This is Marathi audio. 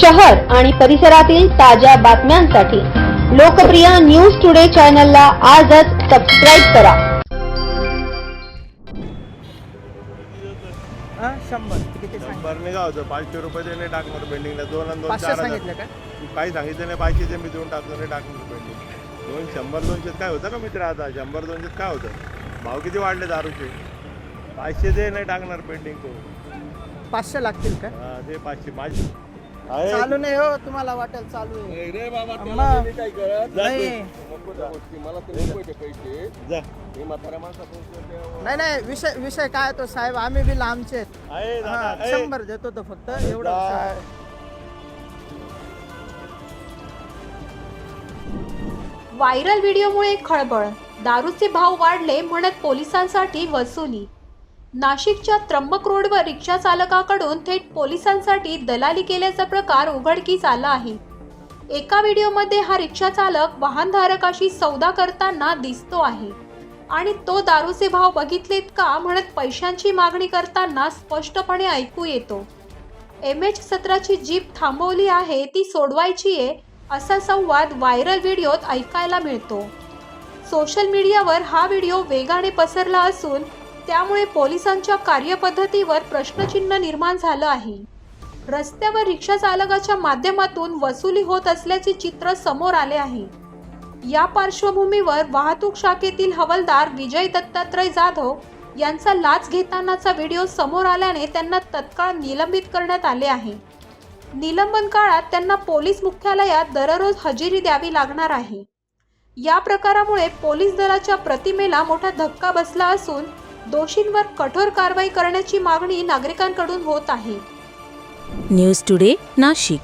शहर आणि परिसरातील ताज्या बातम्यांसाठी लोकप्रिय न्यूज टुडे चॅनलला आजच सबस्क्राईब करा. हा शंभर. किती सांग होतं पाचशे रुपये देणे टाकणार पेंडिंगला दोन आणि दोन पाचशे चार हजार. सांगितलं का? तू काही सांगितलं नाही. पाचशेचे मी देऊन टाकतो नाही टाकणार पेंडिंग दोन शंभर दोनशेत काय होतं का मित्र आता? शंभर दोनशेत काय होतं? भाव किती वाढले दारूचे? पाचशे दे नाही टाकणार पेंडिंग तो. पाचशे लागतील का? हा, दे पाचशे. माझी आहे. चालू नाही हो तुम्हाला वाटेल चालू आहे रे बाबा मग. त्याला मी काय करत जा नाही नको त्या गोष्टी मला तर नको ते पैसे जा. मी म्हाताऱ्या माणसापासून नाही नाही विषय विषय काय तो साहेब आम्ही बी लांबचे आहेत. आहे दादा, हा, आहे. शंभर देतो तो फक्त एवढं. व्हायरल व्हिडिओमुळे खळबळ दारूचे भाव वाढले म्हणत पोलिसांसाठी वसुली नाशिकच्या त्र्यंबक रोडवर रिक्षा चालकाकडून थेट पोलिसांसाठी दलाली केल्याचा प्रकार उघडकीस आला आहे. एका व्हिडिओमध्ये हा रिक्षा चालक वाहनधारकाशी सौदा करताना दिसतो आहे. आणि तो दारूचे भाव बघितलेत का म्हणत पैशांची मागणी करताना स्पष्टपणे ऐकू येतो. एम एच सतराची जीप थांबवली आहे ती सोडवायची आहे असा संवाद व्हायरल व्हिडिओत ऐकायला मिळतो. सोशल मीडियावर हा व्हिडिओ वेगाने पसरला असून त्यामुळे पोलिसांच्या कार्यपद्धतीवर प्रश्नचिन्ह निर्माण झालं आहे. रस्त्यावर रिक्षा चालकाच्या माध्यमातून वसुली होत असल्याचे चित्र समोर आले आहे. या पार्श्वभूमीवर वाहतूक शाखेतील हवालदार विजय दत्तात्रय जाधव यांचा लाच घेतानाचा व्हिडिओ समोर आल्याने त्यांना तत्काळ निलंबित करण्यात आले आहे. निलंबन काळात त्यांना पोलीस मुख्यालयात दररोज हजेरी द्यावी लागणार आहे. या प्रकारामुळे पोलीस दलाच्या प्रतिमेला मोठा धक्का बसला असून दोषींवर कठोर कारवाई करण्याची मागणी नागरिकांकडून होत आहे. News today Nashik.